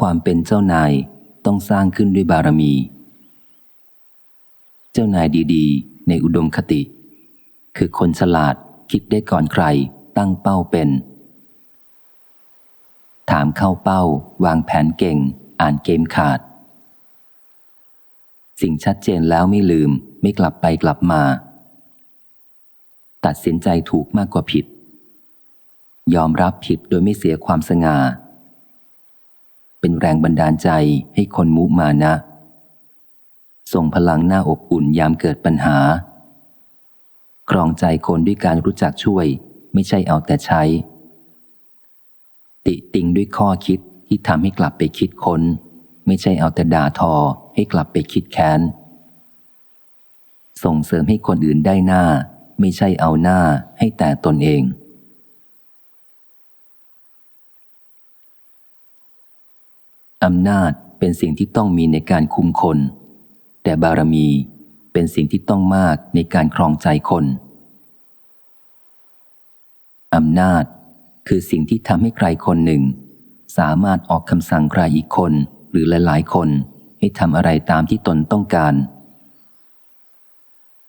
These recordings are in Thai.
ความเป็นเจ้านายต้องสร้างขึ้นด้วยบารมี เจ้านายดีๆ ในอุดมคติ คือคนฉลาดคิดได้ก่อนใครตั้งเป้าเป็น ถามเข้าเป้า วางแผนเก่ง อ่านเกมขาด สิ่งชัดเจนแล้วไม่ลืมไม่กลับไปกลับมา ตัดสินใจถูกมากกว่าผิด ยอมรับผิดโดยไม่เสียความสง่า เป็นแรงบันดาลใจให้คนมุมานะ ส่งพลังหน้าอบอุ่นยามเกิดปัญหา ครองใจคนด้วยการรู้จักช่วย ไม่ใช่เอาแต่ใช้ ติติงด้วยข้อคิดที่ทำให้กลับไปคิดคน้น ไม่ใช่เอาแต่ด่าทอให้กลับไปคิดแค้น ส่งเสริมให้คนอื่นได้หน้า ไม่ใช่เอาหน้าให้แต่ตนเอง อำนาจเป็นสิ่งที่ต้องมีในการคุมคน แต่บารมีเป็นสิ่งที่ต้องมากในการครองใจคนอำนาจคือสิ่งที่ทำให้ใครคนหนึ่ง สามารถออกคำสั่งใครอีกคนหรือหลายๆ คนให้ทำอะไรตามที่ตนต้องการ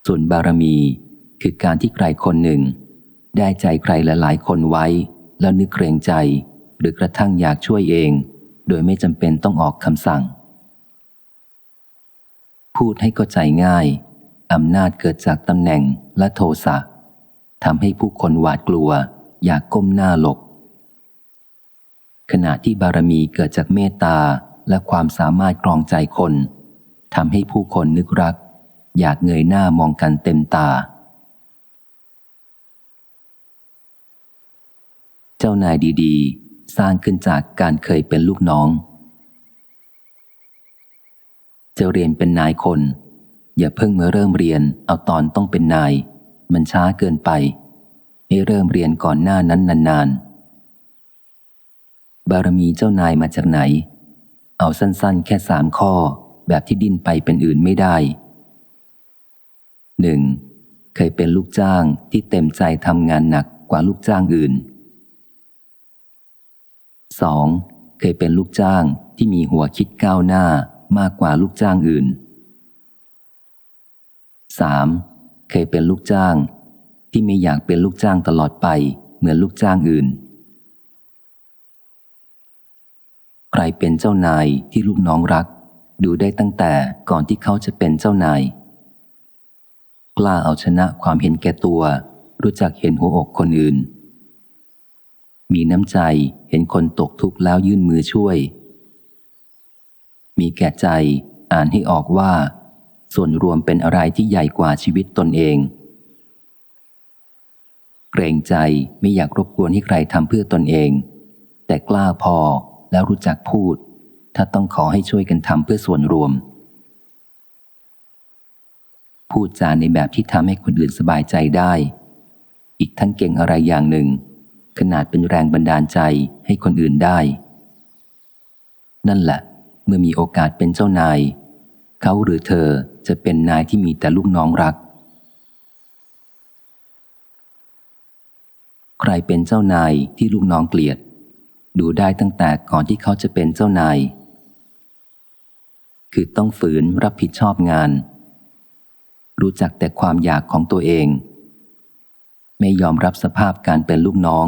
ส่วนบารมีคือการที่ใครคนหนึ่ง ได้ใจใครหลายๆ คนไว้ แล้วนึกเกรงใจ หรือกระทั่งอยากช่วยเอง โดยไม่จำเป็นต้องออกคำสั่ง พูดให้เข้าใจง่ายอำนาจเกิดจากตำแหน่งและโทสะทำให้ผู้คนหวาดกลัว อยากก้มหน้าหลบ ขณะที่บารมีเกิดจากเมตตาและความสามารถกรองใจคนทำให้ผู้คนนึกรัก อยากเงยหน้ามองกันเต็มตา เจ้านายดี ๆ สร้างขึ้นจากการเคยเป็นลูกน้อง จะเรียนเป็นนายคน อย่าเพิ่งเมื่อเริ่มเรียนเอาตอนต้องเป็นนาย มันช้าเกินไป ให้เริ่มเรียนก่อนหน้านั้นนานๆ บารมีเจ้านายมาจากไหน เอาสั้นๆ แค่สามข้อแบบที่ดิ้นไปเป็นอื่นไม่ได้หนึ่งเคยเป็นลูกจ้างที่เต็มใจทำงานหนักกว่าลูกจ้างอื่น 2. เคยเป็นลูกจ้างที่มีหัวคิดก้าวหน้ามากกว่าลูกจ้างอื่น 3. เคยเป็นลูกจ้างที่ไม่อยากเป็นลูกจ้างตลอดไปเหมือนลูกจ้างอื่น ใครเป็นเจ้านายที่ลูกน้องรัก ดูได้ตั้งแต่ก่อนที่เขาจะเป็นเจ้านาย กล้าเอาชนะความเห็นแก่ตัว รู้จักเห็นหัวอกคนอื่น มีน้ำใจเห็นคนตกทุกข์แล้วยื่นมือช่วย มีแก่ใจอ่านให้ออกว่า ส่วนรวมเป็นอะไรที่ใหญ่กว่าชีวิตตนเอง เกรงใจไม่อยากรบกวนให้ใครทำเพื่อตนเอง แต่กล้าพอแล้วรู้จักพูด ถ้าต้องขอให้ช่วยกันทำเพื่อส่วนรวม พูดจาในแบบที่ทำให้คนอื่นสบายใจได้ อีกทั้งเก่งอะไรอย่างหนึ่ง ขนาดเป็นแรงบันดาลใจให้คนอื่นได้ นั่นแหละ เมื่อมีโอกาสเป็นเจ้านาย เขาหรือเธอจะเป็นนายที่มีแต่ลูกน้องรัก ใครเป็นเจ้านายที่ลูกน้องเกลียด ดูได้ตั้งแต่ก่อนที่เขาจะเป็นเจ้านาย คือต้องฝืนรับผิดชอบงาน รู้จักแต่ความอยากของตัวเอง ไม่ยอมรับสภาพการเป็นลูกน้อง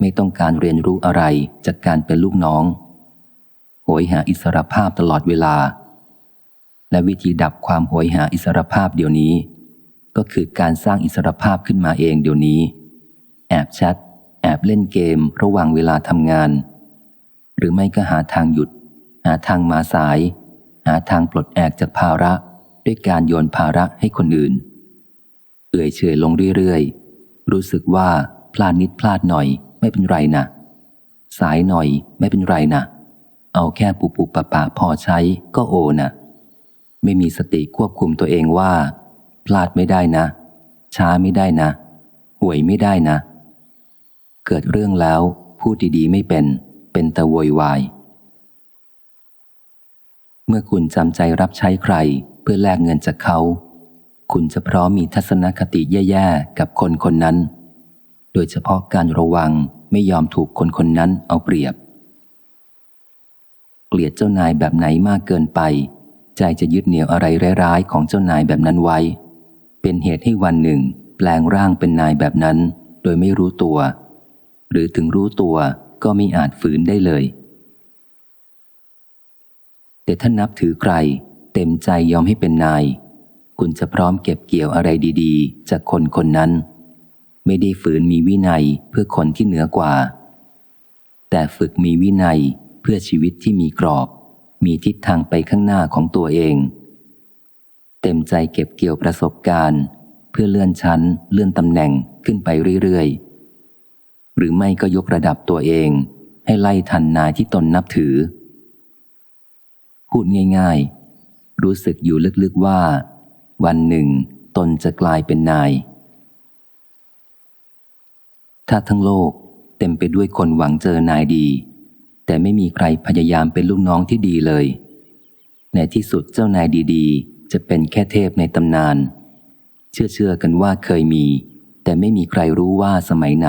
ไม่ต้องการเรียนรู้อะไรจากการเป็นลูกน้องโหยหาอิสรภาพตลอดเวลา และวิธีดับความโหยหาอิสรภาพเดี๋ยวนี้ ก็คือการสร้างอิสรภาพขึ้นมาเองเดี๋ยวนี้ แอบแชทแอบเล่นเกมระหว่างเวลาทำงาน หรือไม่ก็หาทางหยุด หาทางมาสาย หาทางปลดแอกจากภาระ ด้วยการโยนภาระให้คนอื่น เอื่อยเฉยลงเรื่อยๆ รู้สึกว่าพลาดนิดพลาดหน่อยไม่เป็นไรนะสายหน่อยไม่เป็นไรนะเอาแค่ปุปุปะปะพอใช้ก็โอนะไม่มีสติควบคุมตัวเองว่า พลาดไม่ได้นะ ช้าไม่ได้นะห่วยไม่ได้นะ เกิดเรื่องแล้วพูดดีๆไม่เป็น เป็นแต่โวยวาย เมื่อคุณจำใจรับใช้ใคร เพื่อแลกเงินจากเขา คุณจะพร้อมมีทัศนคติแย่ๆกับคนคนนั้น โดยเฉพาะการระวังไม่ยอมถูกคนคนนั้นเอาเปรียบ เกลียดเจ้านายแบบไหนมากเกินไป ใจจะยึดเหนี่ยวอะไรร้ายๆของเจ้านายแบบนั้นไว้ เป็นเหตุให้วันหนึ่ง แปลงร่างเป็นนายแบบนั้น โดยไม่รู้ตัว หรือถึงรู้ตัวก็ไม่อาจฝืนได้เลย แต่ถ้านับถือใคร เต็มใจยอมให้เป็นนาย คุณจะพร้อมเก็บเกี่ยวอะไรดีๆ จากคนคนนั้น ไม่ได้ฝืนมีวินัยเพื่อคนที่เหนือกว่า แต่ฝึกมีวินัยเพื่อชีวิตที่มีกรอบ มีทิศทางไปข้างหน้าของตัวเอง เต็มใจเก็บเกี่ยวประสบการณ์ เพื่อเลื่อนชั้น เลื่อนตำแหน่งขึ้นไปเรื่อยๆ หรือไม่ก็ยกระดับตัวเอง ให้ไล่ทันนายที่ตนนับถือ พูดง่าย ๆ รู้สึกอยู่ลึกๆว่า วันหนึ่ง ตนจะกลายเป็นนาย ถ้าทั้งโลกเต็มไปด้วยคนหวังเจอนายดี แต่ไม่มีใครพยายามเป็นลูกน้องที่ดีเลย ในที่สุดเจ้านายดีๆ จะเป็นแค่เทพในตำนาน เชื่อเชื่อกันว่าเคยมี แต่ไม่มีใครรู้ว่าสมัยไหน